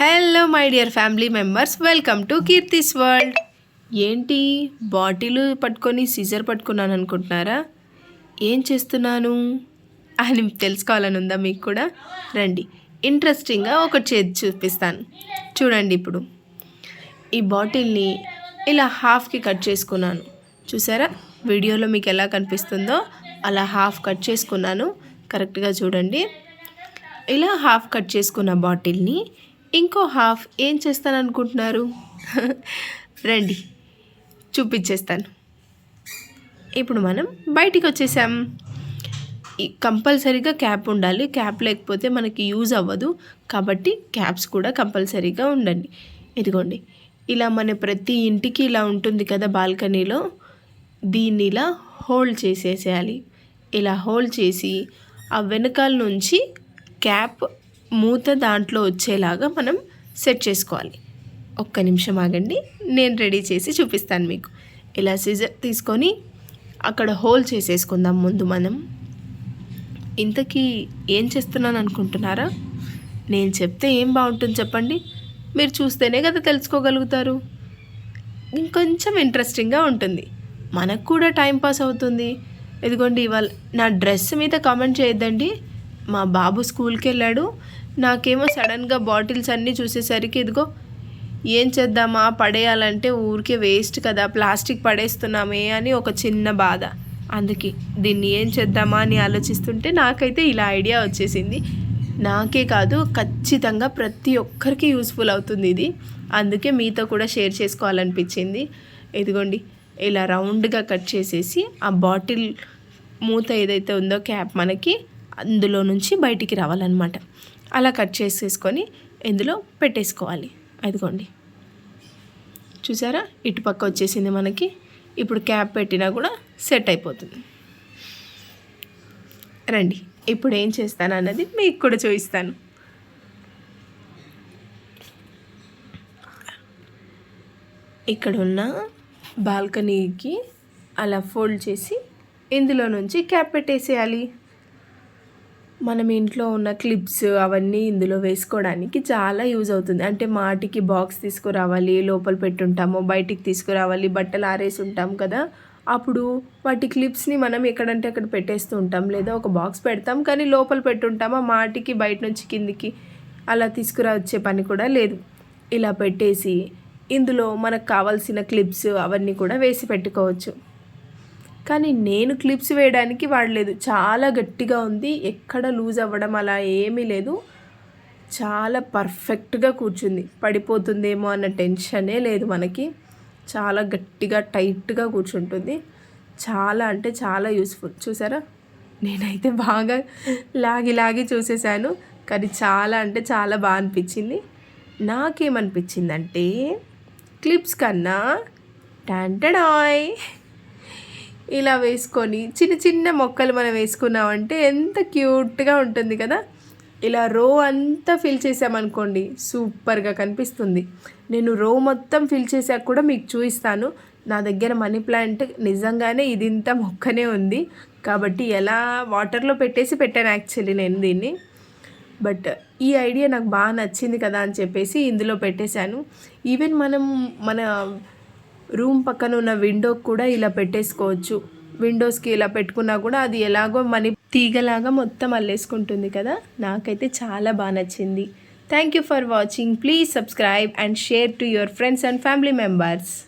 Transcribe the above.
Hello my dear family members welcome to Keerthi's world ఏంటి? Bottle పట్టుకొని scissor పట్టుకున్నాను అనుకుంటున్నారా? ఏం చేస్తున్నాను? అని తెలుసుకోవాలని ఉందా మీకు కూడా? రండి. ఇంట్రెస్టింగ్గా ఒకటి చేతి చూపిస్తాను. చూడండి ఇప్పుడు. ఈ బాటిల్ని ఇలా హాఫ్కి కట్ చేసుకున్నాను. చూసారా? వీడియోలో మీకు ఎలా కనిపిస్తుందో అలా హాఫ్ కట్ చేసుకున్నాను. కరెక్ట్గా చూడండి. ఇలా హాఫ్ కట్ చేసుకున్న బాటిల్ని ఇంకో హాఫ్ ఏం చేస్తాను అనుకుంటున్నారు రండి చూపించేస్తాను. ఇప్పుడు మనం బయటికి వచ్చేసాం ఈ కంపల్సరీగా క్యాప్ ఉండాలి. క్యాప్ లేకపోతే మనకి యూజ్ అవ్వదు. కాబట్టి క్యాప్స్ కూడా కంపల్సరీగా ఉండండి. ఇదిగోండి ఇలా మన ప్రతి ఇంటికి ఇలా ఉంటుంది కదా బాల్కనీలో. దీన్ని ఇలా హోల్డ్ చేసేసేయాలి. ఇలా హోల్డ్ చేసి ఆ వెనకాల నుంచి క్యాప్ మూత దాంట్లో వచ్చేలాగా మనం సెట్ చేసుకోవాలి. ఒక్క నిమిషం ఆగండి నేను రెడీ చేసి చూపిస్తాను మీకు. ఇలా సిజర్ తీసుకొని అక్కడ హోల్ చేసేసుకుందాం ముందు మనం. ఇంతకీ ఏం చేస్తున్నాను అనుకుంటున్నారా? నేను చెప్తే ఏం బాగుంటుంది చెప్పండి. మీరు చూస్తేనే కదా తెలుసుకోగలుగుతారు. ఇంకొంచెం ఇంట్రెస్టింగ్గా ఉంటుంది. మనకు కూడా టైం పాస్ అవుతుంది. ఇదిగోండి ఇవాళ నా డ్రెస్ మీద కామెంట్ చేయొద్దండి. మా బాబు స్కూల్కి వెళ్ళాడు నాకేమో సడన్గా బాటిల్స్ అన్నీ చూసేసరికి ఇదిగో ఏం చేద్దామా పడేయాలంటే ఊరికే వేస్ట్ కదా ప్లాస్టిక్ పడేస్తున్నామే అని ఒక చిన్న బాధ. అందుకే దీన్ని ఏం చేద్దామా అని ఆలోచిస్తుంటే నాకైతే ఇలా ఐడియా వచ్చేసింది. నాకే కాదు ఖచ్చితంగా ప్రతి ఒక్కరికి యూస్ఫుల్ అవుతుంది ఇది. అందుకే మీతో కూడా షేర్ చేసుకోవాలనిపించింది. ఇదిగోండి ఇలా రౌండ్గా కట్ చేసేసి ఆ బాటిల్ మూత ఏదైతే ఉందో క్యాప్ మనకి అందులో నుంచి బయటికి రావాలన్నమాట. అలా కట్ చేసేసుకొని ఇందులో పెట్టేసుకోవాలి. అదిగోండి. చూసారా? ఇటుపక్క వచ్చేసింది మనకి. ఇప్పుడు క్యాప్ పెట్టినా కూడా సెట్ అయిపోతుంది. రండి. ఇప్పుడు ఏం చేస్తాను అన్నది మీకు కూడా చూపిస్తాను. ఇక్కడ ఉన్న బాల్కనీకి అలా ఫోల్డ్ చేసి ఇందులో నుంచి క్యాప్ పెట్టేసేయాలి. మనం ఇంట్లో ఉన్న క్లిప్స్ అవన్నీ ఇందులో వేసుకోవడానికి చాలా యూజ్ అవుతుంది. అంటే మాటికి బాక్స్ తీసుకురావాలి లోపల పెట్టుంటాము బయటికి తీసుకురావాలి బట్టలు ఆరేసి ఉంటాం కదా. అప్పుడు వాటి క్లిప్స్ని మనం ఎక్కడంటే అక్కడ పెట్టేస్తూ ఉంటాం. లేదా ఒక బాక్స్ పెడతాం కానీ లోపల పెట్టుంటామా మాటికి బయట నుంచి కిందికి అలా తీసుకురా వచ్చే పని కూడా లేదు. ఇలా పెట్టేసి ఇందులో మనకు కావాల్సిన క్లిప్స్ అవన్నీ కూడా వేసి పెట్టుకోవచ్చు. కానీ నేను క్లిప్స్ వేయడానికి వాడలేదు. చాలా గట్టిగా ఉంది. ఎక్కడ లూజ్ అవ్వడం అలా ఏమీ లేదు. చాలా పర్ఫెక్ట్గా కూర్చుంది. పడిపోతుందేమో అన్న టెన్షనే లేదు మనకి. చాలా గట్టిగా టైట్గా కూర్చుంటుంది. చాలా అంటే చాలా యూస్ఫుల్. చూసారా? నేనైతే బాగా లాగి లాగి చూసేసాను. కానీ చాలా అంటే చాలా బాగా అనిపించింది. నాకేమనిపించిందంటే క్లిప్స్ కన్నా టాంటడాయ్ ఇలా వేసుకొని చిన్న చిన్న మొక్కలు మనం వేసుకున్నామంటే ఎంత క్యూట్గా ఉంటుంది కదా. ఇలా రో అంతా ఫిల్ చేసామనుకోండి సూపర్గా కనిపిస్తుంది. నేను రో మొత్తం ఫిల్ చేసాక కూడా మీకు చూపిస్తాను. నా దగ్గర మనీ ప్లాంట్ నిజంగానే ఇది ఇంత మొక్కనే ఉంది. కాబట్టి ఎలా వాటర్లో పెట్టేసి పెట్టాను యాక్చువల్లీ నేను దీన్ని. బట్ ఈ ఐడియా నాకు బాగా నచ్చింది కదా అని చెప్పేసి ఇందులో పెట్టేశాను. ఈవెన్ మనం మన రూమ్ పక్కన ఉన్న విండోకి కూడా ఇలా పెట్టేసుకోవచ్చు. విండోస్కి ఇలా పెట్టుకున్నా కూడా అది ఎలాగో మనీ తీగలాగా మొత్తం అల్లేసుకుంటుంది కదా? నాకైతే చాలా బాగా నచ్చింది. Thank you for watching. Please subscribe and share to your friends and family members.